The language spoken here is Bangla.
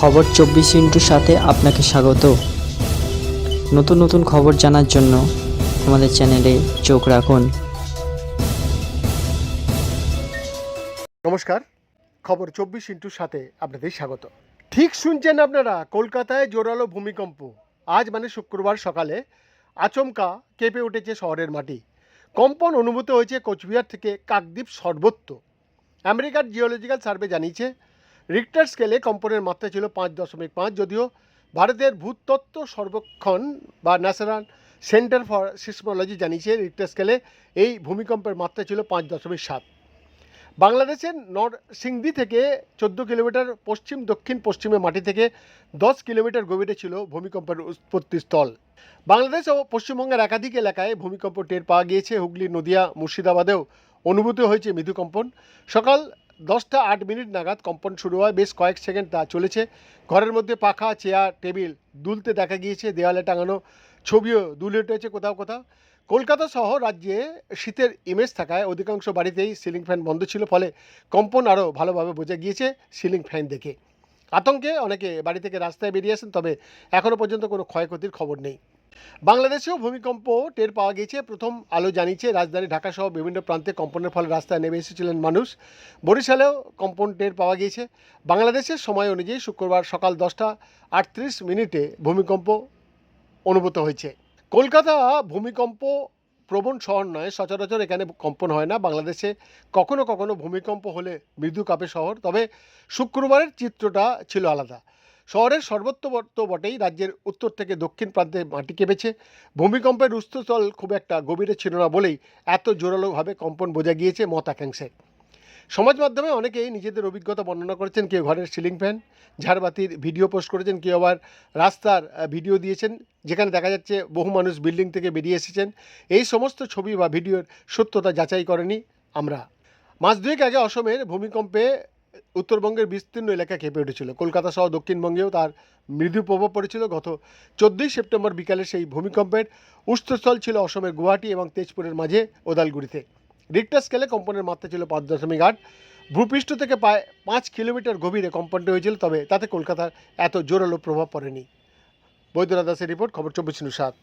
খবর চব্বিশ ইন্টুর সাথে আপনাকে স্বাগত। নতুন নতুন খবর জানার জন্য আমাদের চ্যানেলে চোখ রাখুন। নমস্কার, খবর চব্বিশ ইন্টুর সাথে আপনাদের স্বাগত। ঠিক শুনছেন আপনারা কলকাতায় জোরালো ভূমিকম্প। আজ মানে শুক্রবার সকালে আচমকা কেঁপে উঠেছে শহরের মাটি। কম্পন অনুভূত হয়েছে কোচবিহার থেকে কাকদ্বীপ সর্বত্র। আমেরিকার জিওলজিক্যাল সার্ভে জানিয়েছে রিক্টার স্কেলে কম্পনের মাত্রা ছিল পাঁচ দশমিক পাঁচ, যদিও ভারতের ভূতত্ত্ব সর্বেক্ষণ বা ন্যাশনাল সেন্টার ফর সিসমোলজি জানিয়েছে রিক্টার স্কেলে এই ভূমিকম্পের মাত্রা ছিল পাঁচ দশমিক সাত। বাংলাদেশের নরসিংদি থেকে চোদ্দ কিলোমিটার পশ্চিম, দক্ষিণ পশ্চিমে মাটি থেকে দশ কিলোমিটার গভীরে ছিল ভূমিকম্পের উৎপত্তিস্থল বাংলাদেশ ও পশ্চিমবঙ্গের একাধিক এলাকায় ভূমিকম্প টের পাওয়া গিয়েছে। হুগলি, নদিয়া, মুর্শিদাবাদেও অনুভূত হয়েছে মৃদু কম্পন। সকাল দশটা আট মিনিট নাগাদ কম্পন শুরু হয়। বেশ কয়েক সেকেন্ড তা চলেছে। ঘরের মধ্যে পাখা, চেয়ার, টেবিল দুলতে দেখা গিয়েছে, দেওয়ালে টাঙানো ছবিও দুলে উঠেছে কোথাও কোথাও। কলকাতা সহ রাজ্যে শীতের ইমেজ থাকায় অধিকাংশ বাড়িতেই সিলিং ফ্যান বন্ধ ছিল, ফলে কম্পন আরও ভালোভাবে বোঝা গিয়েছে সিলিং ফ্যান দেখে। আতঙ্কে অনেকে বাড়ি থেকে রাস্তায় বেরিয়ে আসেন, তবে এখনও পর্যন্ত কোনো ক্ষয়ক্ষতির খবর নেই। বাংলাদেশেও ভূমিকম্প টের পাওয়া গিয়েছে। প্রথম আলো জানিয়েছে, রাজধানী ঢাকা সহ বিভিন্ন প্রান্তে কম্পনের ফলে রাস্তায় নেমে এসেছিলেন মানুষ। বরিশালেও কম্পন টের পাওয়া গিয়েছে। বাংলাদেশের সময় অনুযায়ী শুক্রবার সকাল দশটা আটত্রিশ মিনিটে ভূমিকম্প অনুভূত হয়েছে। কলকাতা ভূমিকম্প প্রবণ শহর নয়, সচরাচর এখানে কম্পন হয় না। বাংলাদেশে কখনো কখনো ভূমিকম্প হলে মৃদু কাঁপে শহর। তবে শুক্রবারের চিত্রটা ছিল আলাদা। শহরের সর্বত্র বটেই রাজ্যের উত্তর থেকে দক্ষিণ প্রান্তে মাটি কেঁপেছে। ভূমিকম্পের উৎসস্থল খুব একটা গভীরে ছিল না বলেই এত জোরালোভাবে কম্পন বোঝা গিয়েছে মত একাংশে সমাজ মাধ্যমে অনেকেই নিজেদের অভিজ্ঞতা বর্ণনা করেছেন, কেউ ঘরের সিলিং ফ্যান, ঝাড়বাতির ভিডিও পোস্ট করেছেন, কেউ আবার রাস্তার ভিডিও দিয়েছেন, যেখানে দেখা যাচ্ছে বহু মানুষ বিল্ডিং থেকে বেরিয়ে এসেছেন। এই সমস্ত ছবি বা ভিডিওর সত্যতা যাচাই করেনি আমরা। মাস দুয়েক আগে অসমের ভূমিকম্পে উত্তরবঙ্গের বিস্তীর্ণ এলাকা কেঁপে উঠেছিল। কলকাতা সহ দক্ষিণবঙ্গেও তার মৃদু প্রভাব পড়েছিল। গত চোদ্দোই সেপ্টেম্বর বিকালে সেই ভূমিকম্পের উৎসস্থল ছিল অসমের গুয়াহাটি এবং তেজপুরের মাঝে ওদালগুড়িতে। রিক্টার স্কেলে কম্পনের মাত্রা ছিল পাঁচ দশমিক আট। ভূপৃষ্ঠ থেকে প্রায় পাঁচ কিলোমিটার গভীরে কম্পনটি হয়েছিল, তবে তাতে কলকাতার এত জোরালো প্রভাব পড়েনি। বৈদ্যনাথ দাসের রিপোর্ট, খবর চব্বিশ সাত।